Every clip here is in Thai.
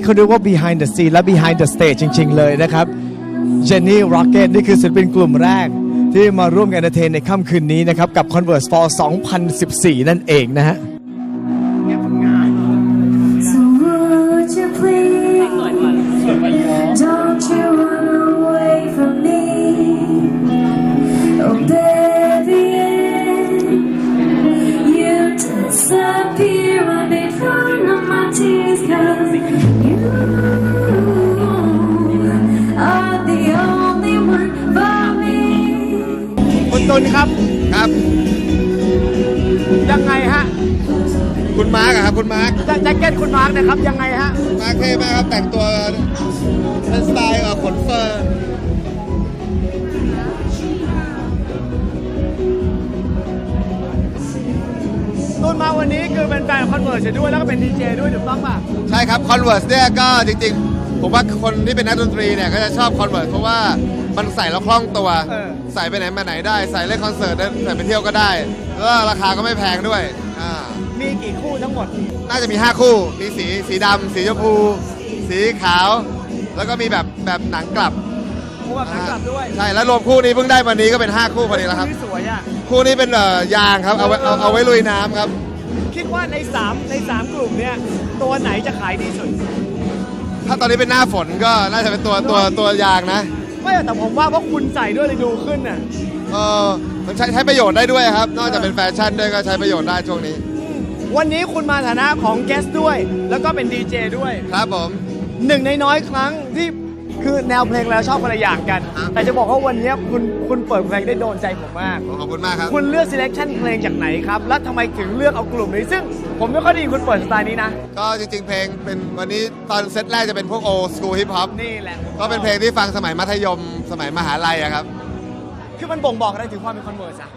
นี้เขาเรียกว่า behind the scene และ behind the stage จริง ๆ เลยนะครับ Jenny Rocket นี่คือศิลปินกลุ่มแรก ที่มาร่วมกันเอนเตอร์เทนในค่ำคืนนี้นะครับ กับ Converse Fall 2014 นั่นเองนะฮะ คุณตุลครับ ครับ ยังไงฮะคุณมาร์กอะครับคุณมาร์กแจ็คเก็ตคุณมาร์กนะครับ ยังไงฮะมาร์กเท่มากครับ แต่งตัวเป็นสไตล์เอ่อขนเฟอร์ตุลมาวันนี้คือเป็นแฟนคอนเวิร์สด้วยแล้วก็เป็นดีเจด้วยถูกต้องป่ะใช่ครับ Converse เนี่ยก็จริงๆ ผมว่าคนที่เป็นนักดนตรีเนี่ยก็จะชอบ Converse เพราะว่า มันใส่แล้วคล่องตัว เออ ใส่ไปไหนมาไหนได้ ใส่เล่นคอนเสิร์ตได้ใส่ไปเที่ยวก็ได้ แล้วก็ราคาก็ไม่แพงด้วยอ่ามีกี่คู่ทั้งหมด น่าจะมี 5 คู่ มีสีสีดำสีชมพู สีขาว แล้วก็มีแบบแบบหนังกลับคู่แบบหนังกลับด้วยใช่แล้วรวมคู่นี้เพิ่งได้วันนี้ก็เป็น 5 คู่พอดีแล้วครับ ที่สวยอะ คู่นี้เป็นเอ่อยางครับเอาไว้เอาเอาไว้ลุยน้ำครับ คิดว่าใน3ใน3กลุ่มเนี่ย ตัวไหนจะขายดีสุด ถ้าตอนนี้เป็นหน้าฝนก็น่าจะเป็นตัวตัวตัวยางนะ ไม่แต่ผมว่าเพราะคุณใส่ด้วยเลยดูขึ้นน่ะ เออมันใช้ใช้ประโยชน์ได้ด้วยครับ นอกจากเป็นแฟชั่นด้วยก็ใช้ประโยชน์ได้ช่วงนี้ วันนี้คุณมาฐานะของแกสด้วย แล้วก็เป็นดีเจด้วย ครับผม หนึ่งในน้อยครั้งที่ คือแนวเพลงแล้วชอบคนละอย่างกัน ครับ แต่จะบอกว่าวันนี้คุณคุณเปิดเพลงได้โดนใจผมมาก ขอบคุณมากครับ คุณเลือก selection เพลงจากไหนครับ และทำไมถึงเลือกเอากลุ่มนี้ ซึ่งผมไม่ค่อยได้ยินคุณเปิดสไตล์นี้นะ ก็จริงๆ เพลงเป็นวันนี้ตอนเซตแรกจะเป็นพวกโอสกูฮิปฮอปนี่แหละก็เป็นเพลงที่ฟังสมัยมัธยมสมัยมหาลัยอะครับ คือมันบ่งบอกอะไรถึงความเป็นคอนเวิร์สอะ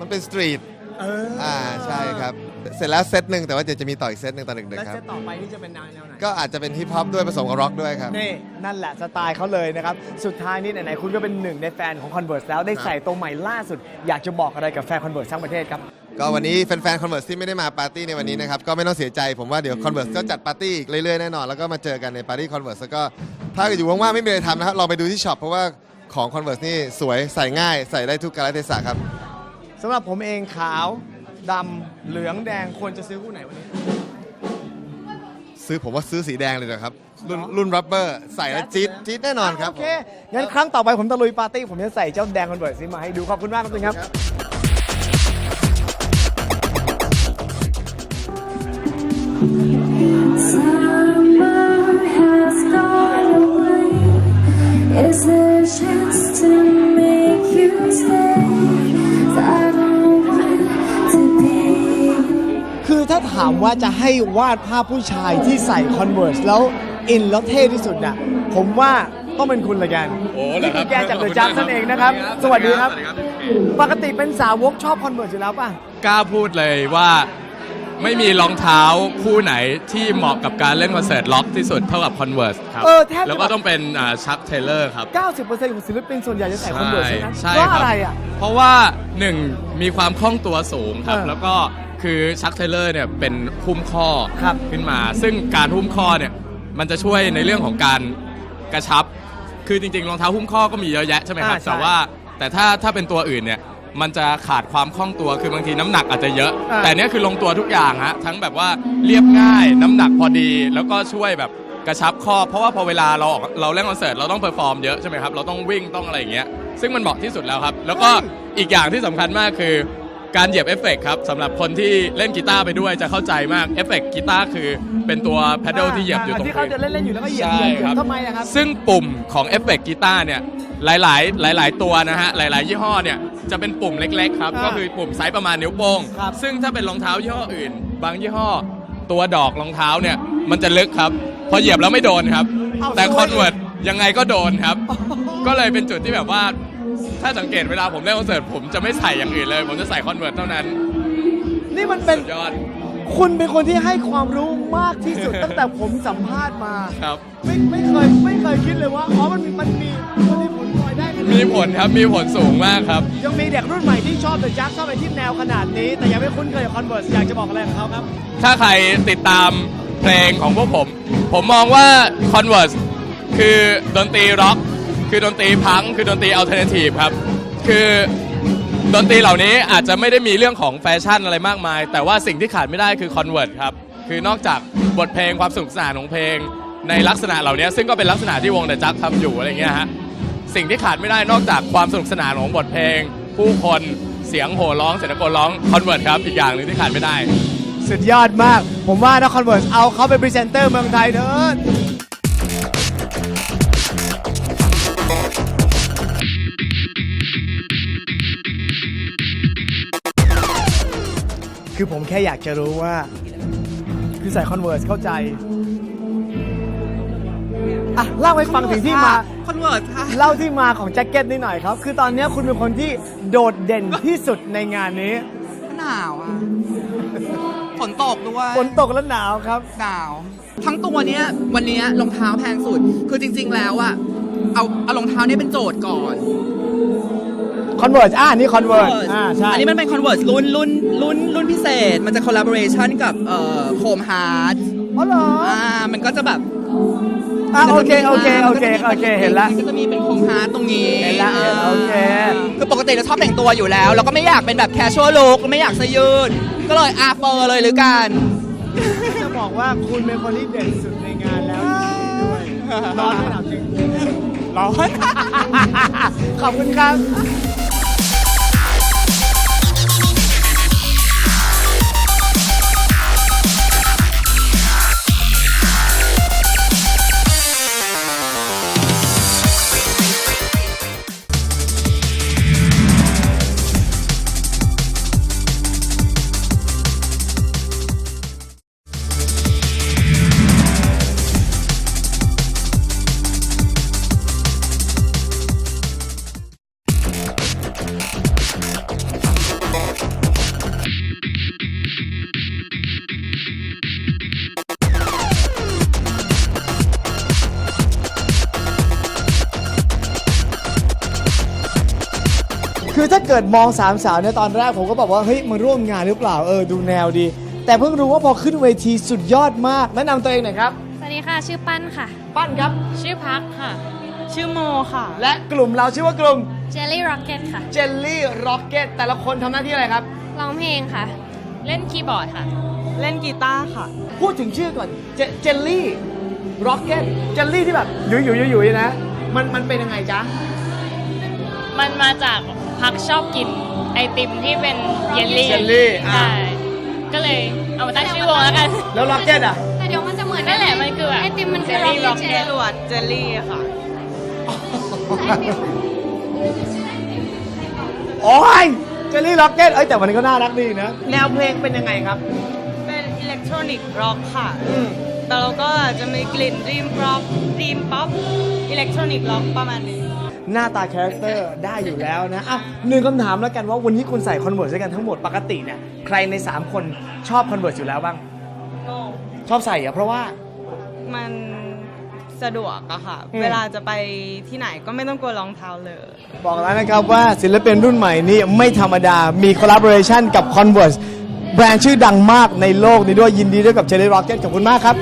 มันเป็นสตรีท เอออ่าใช่ครับ เสร็จแล้วเซตหนึ่งแต่ว่าเดี๋ยวจะมีต่ออีกเซตหนึ่งตอนดึกแล้วๆครัเซบ ตต่อไปนี่จะเป็นแนวแนวไหน ก็อาจจะเป็นฮิปฮอปด้วยผสมกับร็อกด้วยครับ นี่นั่นแหละสไตล์เขาเลยนะครับ สุดท้ายนี่ไหนๆคุณก็เป็นหนึ่งในแฟนของ Converse แล้วได้ใส่ตัวใหม่ล่าสุด อยากจะบอกอะไรกับแฟน Converse ทั้งประเทศครับ ก็วันนี้แฟนๆ Converse ที่ไม่ได้มาปาร์ตี้ในวันนี้นะครับ ก็ไม่ต้องเสียใจผมว่าเดี๋ยว Converse ก็จัดปาร์ตี้อีกเรื่อยๆแน่นอน แล้วก็มาเจอกันในปาร์ตี้ Converse แล้วก็ถ้าอยู่ว่างๆไม่มีอะไรทำนะครับลองไปดูที่ช็อปเพราะว่าของ Converse นี่สวยใส่ง่ายใส่ได้ทุกกาลเทศะครับ สำหรับผมเองขาว ดำเหลืองแดงควรจะซื้อคู่ไหนวันนี้ ซื้อผมว่าซื้อสีแดงเลยนะครับ รุ่นรุ่นรับเบอร์ ใส่แล้วจี๊ดจี๊ดแน่นอนครับ โอเค งั้นครั้งต่อไปผมตะลุยปาร์ตี้ ผมจะใส่เจ้าแดง Converse นี้มาให้ดู ขอบคุณมากครับทุกท่านครับาถามว่าจะให้วาดภาพผู้ชายที่ใส่ Converse แล้วอินแล้วเท่ที่สุดน่ะผมว่าต้องเป็นคุณละกันโอ้เหรอนี่ครัคืบอแกจากเดอะจัมนั่นเองนะครับ สวัสดีครับ ปกติเป็นสาวกชอบ Converse อยู่แล้วป่ะ กล้าพูดเลยว่าไม่มีรองเท้าคู่ไหนที่เหมาะกับการเล่นคอนเสิร์ตล็อกที่สุดเท่ากับ Converse ครับ เออแทบจะ แล้วก็ต้องเป็นชักเทเลอร์ครับ 90%ของศิลปินส่วนใหญ่จะใส่ Converse ทั้งนั้นใช่เพราะคอะไรบอะ เพราะว่าหนึ่งมีความคล่องตัวสูงครับ เออแล้วก็ คือชักเทเลอร์เนี่ยเป็นหุ้มข้อครับ ขึ้นมา ซึ่งการหุ้มข้อเนี่ยมันจะช่วยในเรื่องของการกระชับ คือจริงๆรองเท้าหุ้มข้อก็มีเยอะแยะใช่ไหมครับอ่าใช่ แต่ว่าแต่ถ้าถ้าเป็นตัวอื่นเนี่ยมันจะขาดความคล่องตัวคือบางทีน้ำหนักอาจจะเยอะอ่าแต่เนี้ยคือลงตัวทุกอย่างฮะทั้งแบบว่าเรียบง่าย น้ำหนักพอดี แล้วก็ช่วยแบบกระชับข้อ เพราะว่าพอเวลาเราออกเราเล่นคอนเสิร์ตเราต้องเพอร์ฟอร์มเยอะใช่ไหมครับเราต้องวิ่งต้องอะไรอย่างเงี้ยซึ่งมันเหมาะที่สุดแล้วครับ แล้วก็อีกอย่างที่สำคัญมากคือ การเหยียบเอฟเฟกต์ครับสำหรับคนที่เล่นกีตาร์ไปด้วยจะเข้าใจมากเอฟเฟกต์กีตาร์คือเป็นตัวแพดเดิลที่เหยียบอยู่ตรงที่เขาจะพื้นเล่นๆอยู่แล้วก็เหยียบใช่เหยียบครับทำไมอะครับ ซึ่งปุ่มของเอฟเฟกต์กีตาร์เนี่ยหลาย ๆ หลาย ๆ ตัวนะฮะหลาย ๆ ยี่ห้อเนี่ยจะเป็นปุ่มเล็ก ๆ ครับอ่าก็คือปุ่มไซส์ประมาณนิ้วโป้งครับ ซึ่งถ้าเป็นรองเท้ายี่ห้ออื่น บางยี่ห้อ ตัวดอกรองเท้าเนี่ยมันจะลึกครับ พอเหยียบแล้วไม่โดนครับแต่คอนเวิร์ตยังไงก็โดนครับ ก็เลยเป็นจุดที่แบบว่า ถ้าสังเกตเวลาผมเล่นคอนเสิร์ตผมจะไม่ใส่อย่างอื่นเลย ผมจะใส่คอนเวิร์ตเท่านั้นนี่มันเป็น สุดยอดคุณเป็นคนที่ให้ความรู้มากที่สุด ตั้งแต่ผมสัมภาษณ์มา ครับ ไม่ไม่เคยไม่เคยคิดเลยว่าอ๋อมันมีมันมีมันมีผลพลอยได้ขนาดนี้มีผลครับมีผลสูงมากครับ ยังมีเด็กรุ่นใหม่ที่ชอบเดอะจักชอบไปที่แนวขนาดนี้ แต่ยังไม่คุ้นเคยกับคอนเวิร์สอยากจะบอกอะไรกับเขาครับ ถ้าใครติดตามเพลงของพวกผม ผมมองว่า Converse คือดนตรีร็อก คือดนตรีพังคือดนตรีอัลเทอร์เนทีฟครับ คือดนตรีเหล่านี้อาจจะไม่ได้มีเรื่องของแฟชั่นอะไรมากมาย แต่ว่าสิ่งที่ขาดไม่ได้คือ Converse ครับ คือนอกจากบทเพลงความสนุกสนานของเพลง ในลักษณะเหล่านี้ซึ่งก็เป็นลักษณะที่วงเดอะจักทำอยู่อะไรเงี้ยฮะสิ่งที่ขาดไม่ได้นอกจากความสนุกสนานของบทเพลง ผู้คนเสียงโห่ร้องเสียงตะโกนร้อง Converse ครับอีกอย่างหนึ่งที่ขาดไม่ได้ สุดยอดมาก ผมว่านะคอนเวิร์สเอาเขาเป็นพรีเซนเตอร์เมืองไทยเถิด คือผมแค่อยากจะรู้ว่า คือใส่คอนเวิร์สเข้าใจ อะ เล่าให้ฟังถึงที่มา คอนเวิร์ตค่ะ เล่าที่มาของแจ็คเก็ตนิดหน่อยครับ คือตอนนี้คุณเป็นคนที่โดดเด่นที่สุดในงานนี้ หนาวอะ ฝนตกด้วยฝนตกและหนาวครับ หนาว ทั้งตัวเนี้ยวันเนี้ยรองเท้าแพงสุด คือจริง ๆ แล้วอะ เอาเอารองเท้าเนี่ยเป็นโจทย์ก่อน คอนเวิร์สอ่านี่คอนเวิร์สอ่าใช่อันนี้มันเป็นคอนเวิร์ตรุ่นรุ่นรุ่นรุ่นพิเศษ มันจะคอลลาบอร์เรชันกับเอ่อโคมฮาร์ดอ๋อเหรออ่ามันก็จะแบบอ่าโอเคโอเคโอเคโอเคเห็นละมันก็จะมีเป็นโคมฮาร์ดตรงนี้เห็นละเห็นละโอเคคือปกติเราชอบแต่งตัวอยู่แล้วแล้วก็ไม่อยากเป็นแบบแคชชวลลุกไม่อยากเสื้อยืดก็เลยอาเฟอร์เลยหรือกันจะบอกว่าคุณเป็นคนที่เด่นสุดในงานแล้วด้วยร้อนไหมหนาวจริงร้อนขอบคุณครับ กิดมองสามสาวเนี่ยตอนแรกผมก็บอกว่าเฮ้ยมาร่วมงานหรือเปล่าเออดูแนวดี แต่เพิ่งรู้ว่าพอขึ้นเวทีสุดยอดมาก แนะนำตัวเองหน่อยครับ สวัสดีค่ะ ชื่อปั้นค่ะ ปั้นครับ ชื่อพักค่ะ ชื่อโมค่ะ และกลุ่มเราชื่อว่ากลุ่ม Jelly Rocket ค่ะ Jelly Rocket แต่ละคนทำหน้าที่อะไรครับ ร้องเพลงค่ะ เล่นคีย์บอร์ดค่ะ เล่นกีตาร์ค่ะ พูดถึงชื่อก่อน Je- Jelly Rocket Jelly ที่แบบหยุยหยุยหยุยหยุยนะ มันมันเป็นยังไงจ๊ะ มันมาจาก พักชอบกินไอติมที่เป็นเยลลี่เยลลี่อ่า ใช่ก็เลยเอามาตั้งชื่อวงแล้วกัน แล้ว Rocket อะ แต่เดี๋ยวมันจะเหมือนนั่นแหละมันคือแบบไอติมมันคือ Jelly Rocket จรวดเจลลี่ค่ะ โอ้ย Jelly Rocket เอ้ยแต่วันนี้ก็น่ารักดีนะ แนวเพลงเป็นยังไงครับ เป็นอิเล็กทรอนิกส์ร็อกค่ะ อืม แต่เราก็จะมีกลิ่นดรีมร็อกดรีมป๊อปอิเล็กทรอนิกส์ร็อกประมาณนี้ หน้าตาคาแรคเตอร์ได้อยู่แล้วนะอ้าวหนึ่งคำถามแล้วกันว่าวันนี้คุณใส่คอนเวิร์สด้วยกันทั้งหมดปกติเนี่ยใครใน 3 คนชอบคอนเวิร์สอยู่แล้วบ้างโอ้ชอบใส่เหรอะเพราะว่า มันสะดวกอะค่ะ อืม เวลาจะไปที่ไหนก็ไม่ต้องกลัวรองเท้าเลย บอกแล้วนะครับว่าศิลปินรุ่นใหม่นี่ไม่ธรรมดา มีคอลลาบอร์เรชันกับ Converse แบรนด์ชื่อดังมากในโลกนี้ด้วยยินดีด้วยกับ Jelly Rocket ขอบคุณมากครับ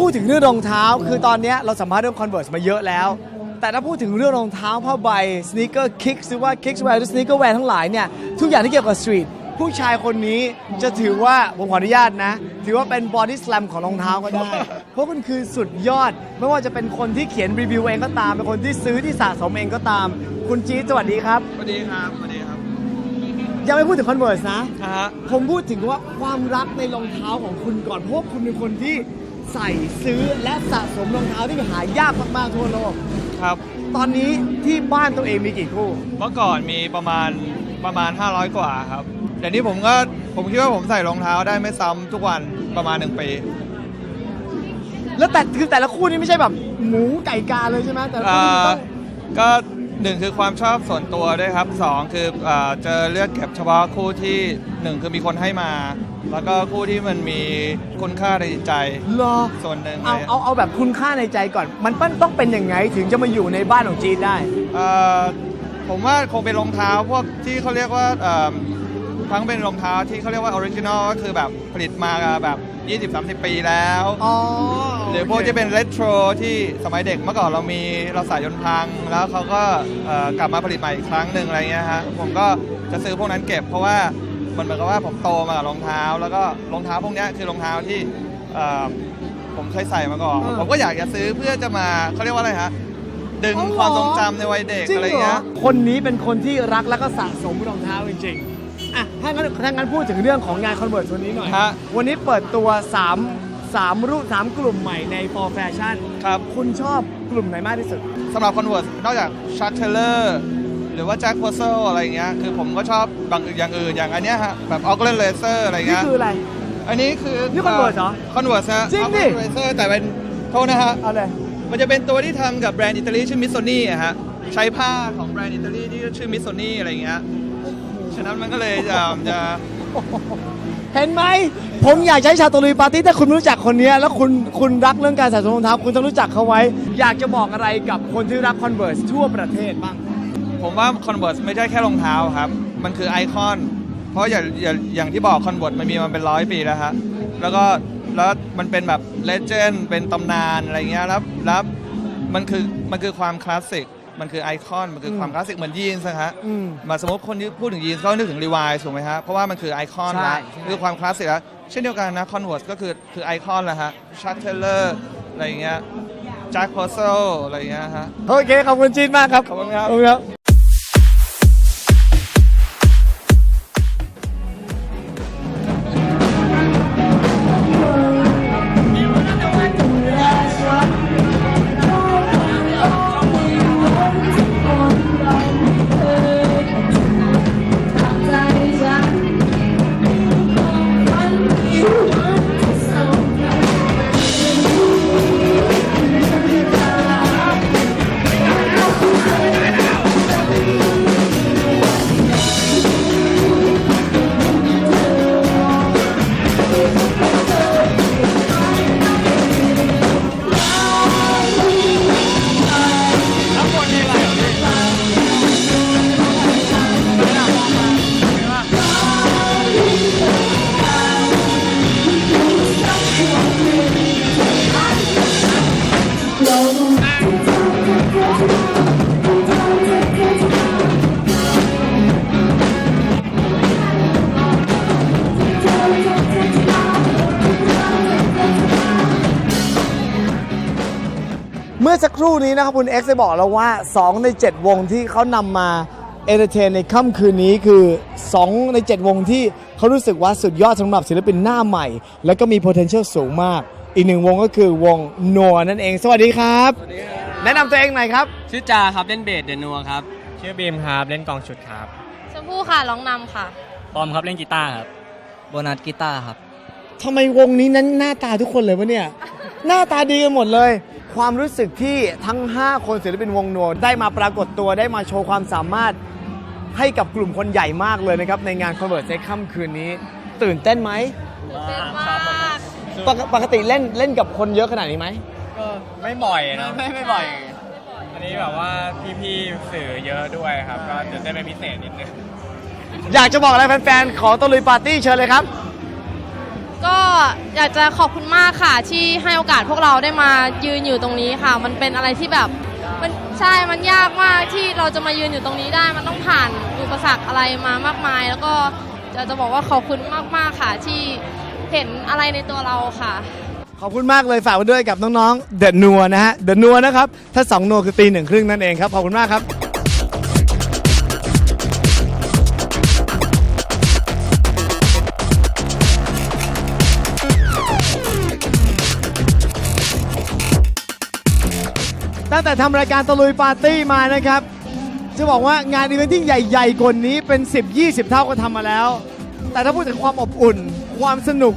พูดถึงเรื่องรองเท้า คือตอนเนี้ยเราสัมภาษณ์เรื่อง Converse มาเยอะแล้ว แต่ถ้าพูดถึงเรื่องรองเท้าผ้าใบสน e เกอร์คิกหรือว่าคิกแวร์หรือสน e เกอร์แวร์ทั้งหลายเนี่ยทุกอย่างที่เกี่ยวกับสตรีทผู้ชายคนนี้จะถือว่าผมขออนุญาตนะ ถือว่าเป็นบอดี้ส a ลมของรองเท้าก็ได้ เพราะคุณคือสุดยอด ไม่ว่าจะเป็นคนที่เขียนรีวิวเองก็ตาม เป็นคนที่ซื้อที่สะสมเองก็ตาม คุณจี๊ดสวัสดีครับ สวัสดีครับ สวัสดีครับ ยังไม่พูดถึงคอนเวิร์สนะฮะผมพูดถึงว่าความรักในรองเท้าของคุณก่อนเพราะว่าคุณเป็นคนที่ ใส่ซื้อและสะสมรองเท้าที่หายากมากๆทั่วโลก ครับ ตอนนี้ที่บ้านตัวเองมีกี่คู่ เมื่อก่อนมีประมาณประมาณ 500 กว่าครับเดี๋ยวนี้ผมก็ผมคิดว่าผมใส่รองเท้าได้ไม่ซ้ำทุกวันประมาณ1ปี แล้วแต่คือแต่ละคู่นี่ไม่ใช่แบบ หมูไก่กาเลยใช่ไหมแต่ละเอ่คู่นี่อต้องก็ หนึ่งคือความชอบส่วนตัวด้วยครับสองคือเอ่อจะเลือกเก็บเฉพาะคู่ที่หนึ่งคือมีคนให้มา แล้วก็คู่ที่มันมีคุณค่าในจิตใจรอส่วนหนึ่งเอาเลยเอาเอาแบบคุณค่าในใจก่อน มันปั้นต้องเป็นยังไงถึงจะมาอยู่ในบ้านของจีนได้ เอ่อผมว่าคงเป็นรองเท้าพวกที่เขาเรียกว่าเอิ่ม ทั้งเป็นรองเท้าที่เขาเรียกว่าออริจินอลก็คือแบบผลิตมาแบบ 20-30 ปีแล้ว อ๋อหรือพวกที่เป็นเรโทรที่สมัยเด็กเมื่อก่อนเรามีเราใส่จนพัง แล้วเขาก็เอ่อกลับมาผลิตใหม่อีกครั้งหนึ่งอะไรเงี้ยฮะผมก็จะซื้อพวกนั้นเก็บเพราะว่ามันเหมือนกับว่าผมโตมากับรองเท้า แล้วก็รองเท้าพวกเนี้ยคือรองเท้าที่เอ่อผมเคยใส่มาก่อนผมก็อยากจะซื้อเพื่อจะมาเขาเรียกว่าอะไรฮะดึงความทรงจำในวัยเด็กจริงอะไรเหรอเงี้ย คนนี้เป็นคนที่รักและก็สะสมรองเท้าจริงๆ อะถ้างั้นถ้างั้นพูดถึงเรื่องของงานคอนเวิร์ตวันนี้หน่อย ฮะ วันนี้เปิดตัว3 3รูป3กลุ่มใหม่ใน for fashion ครับ คุณชอบกลุ่มไหนมากที่สุด สำหรับ Converse นอกจากชัตเทเลอร์หรือว่าแจ็คโพเซลอะไรอย่างเงี้ยคือผมก็ชอบบางอย่างอื่นอย่างอันเนี้ยฮะแบบออกเลนเลเซอร์อะไรนี่เงี้ยคืออะไร อันนี้คือนี่ Converse เหรอคอนเวิร์สฮะจริงดิ เลเซอร์แต่เป็นโทษนะฮะเอาเลย มันจะเป็นตัวที่ทำกับแบรนด์อิตาลีชื่อมิสโซนี่อะฮะใช้ผ้าของแบรนด์อิตาลีที่ชื่อมิสโซนี่อะไรอย่างเงี้ย ฉะนั้นมันก็เลยจะจะเห็นไหม ผมอยากใช้ชาตรีปาร์ตี้ถ้าคุณรู้จักคนเนี้ยแล้วคุณคุณรักเรื่องการสะสมรองเท้าคุณต้องรู้จักเขาไว้ อยากจะบอกอะไรกับคนที่รักคอนเวิร์สทั่วประเทศบ้าง ผมว่า Converse ไม่ใช่แค่รองเท้าครับ มันคือไอคอน เพราะอย่างอย่างอย่างที่บอก Converse มันมีมาเป็นร้อยปีแล้วฮะแล้วก็แล้วมันเป็นแบบเลเจนด์เป็นตำนานอะไรเงี้ยแล้วแล้วมันคือมันคือความคลาสสิก มันคือไอคอน มันคือความคลาสสิกเหมือนยีนส์นะฮะอืม มาสมมติคนที่พูดถึงยีนส์ก็นึกถึงรีวายถูกไหมฮะ เพราะว่ามันคือไอคอนใช่แล้วใช่ คือความคลาสสิกแล้วเช่นเดียวกันนะ Converse ก็คือคือไอคอนแหละฮะชัตเทเลอร์อะไรเงี้ยแจ็คพอเซลอะไรเงี้ยฮะ โอเค ขอบคุณจีนมากครับขอบคุณครับขอบ นี้นะครับคุณ X ได้บอกเราว่า 2 ใน 7 วงที่เขานำมาเอนเตอร์เทนในค่ำคืนนี้คือ 2 ใน 7 วงที่เขารู้สึกว่าสุดยอดสำหรับศิลปินหน้าใหม่ แล้วก็มี potential สูงมาก อีกหนึ่งวงก็คือวงนัวนั่นเอง สวัสดีครับ แนะนำตัวเองหน่อยครับ ชื่อจาครับเล่นเบสเดนัวครับชื่อบีมครับเล่นกองชุดครับชมพู่ค่ะร้องนำค่ะปอมครับเล่นกีตาร์ครับโบนัสกีตาร์ครับทำไมวงนี้นั้นหน้าตาทุกคนเลยวะเนี่ย หน้าตาดีกันหมดเลย ความรู้สึกที่ทั้ง 5 คนศิลปินวงนัวได้มาปรากฏตัวได้มาโชว์ความสามารถให้กับกลุ่มคนใหญ่มากเลยนะครับ ในงานคอนเวิร์ตในค่ำคืนนี้ ตื่นเต้นไหมเป็นมากปกปกติเล่นเล่นกับคนเยอะขนาดนี้ไหมก็ไม่บ่อยนะไม่ไม่บ่อย อันนี้แบบว่าพี่ๆสื่อเยอะด้วยครับ ก็จะได้เป็นพิเศษนิดนึงอยากจะบอกอะไรแฟนๆ ขอตะลุยปาร์ตี้เชิญเลยครับ ก็อยากจะขอบคุณมากค่ะ ที่ให้โอกาสพวกเราได้มายืนอยู่ตรงนี้ค่ะ มันเป็นอะไรที่แบบมันใช่มันยากมากที่เราจะมายืนอยู่ตรงนี้ได้ มันต้องผ่านอุปสรรคอะไรมามากมาย แล้วก็จะจะบอกว่าขอบคุณมากๆค่ะ ที่เห็นอะไรในตัวเราค่ะ ขอบคุณมากเลยฝากไว้ด้วยกับน้องๆเดอะนัวนะฮะเดอะนัวนะครับถ้า2นัวคือตีหนึ่งครึ่งนั่นเองครับขอบคุณมากครับ ตั้งแต่ทำรายการตะลุยปาร์ตี้มานะครับ จะบอกว่างานอีเวนท์ที่ใหญ่ๆกว่านี้เป็น 10-20 เท่าก็ทำมาแล้ว แต่ถ้าพูดถึงความอบอุ่น ความสนุก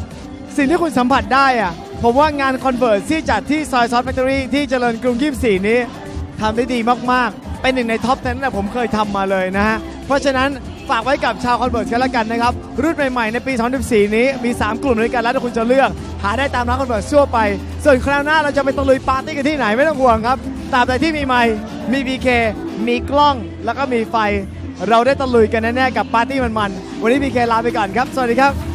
สิ่งที่คุณสัมผัสได้อะผมว่างานคอนเวิร์ที่จัดที่ซอยซอสแฟคทอรี่ที่เจริญกรุง24นี้ทำได้ดีมากๆ เป็นหนึ่งในท็อป10ที่ผมเคยทำมาเลยนะฮะ เพราะฉะนั้นฝากไว้กับชาวคอนเวิร์กันแล้วกันนะครับ รุ่นใหม่ๆ ในปี 2014 นี้มี 3 กลุ่มด้วยกันแล้วคุณจะเลือก หาได้ตามร้านคอนเวิร์ทั่วไป ส่วนคราวหน้าเราจะไปตะลุยปาร์ตี้กันที่ไหนไม่ต้องห่วงครับ ตราบใดที่มีไมค์มี BK มีกล้องแล้วก็มีไฟ เราได้ตะลุยกันแน่ๆกับปาร์ตี้มันๆวันนี้ BK ลาไปก่อนครับ สวัสดีครับ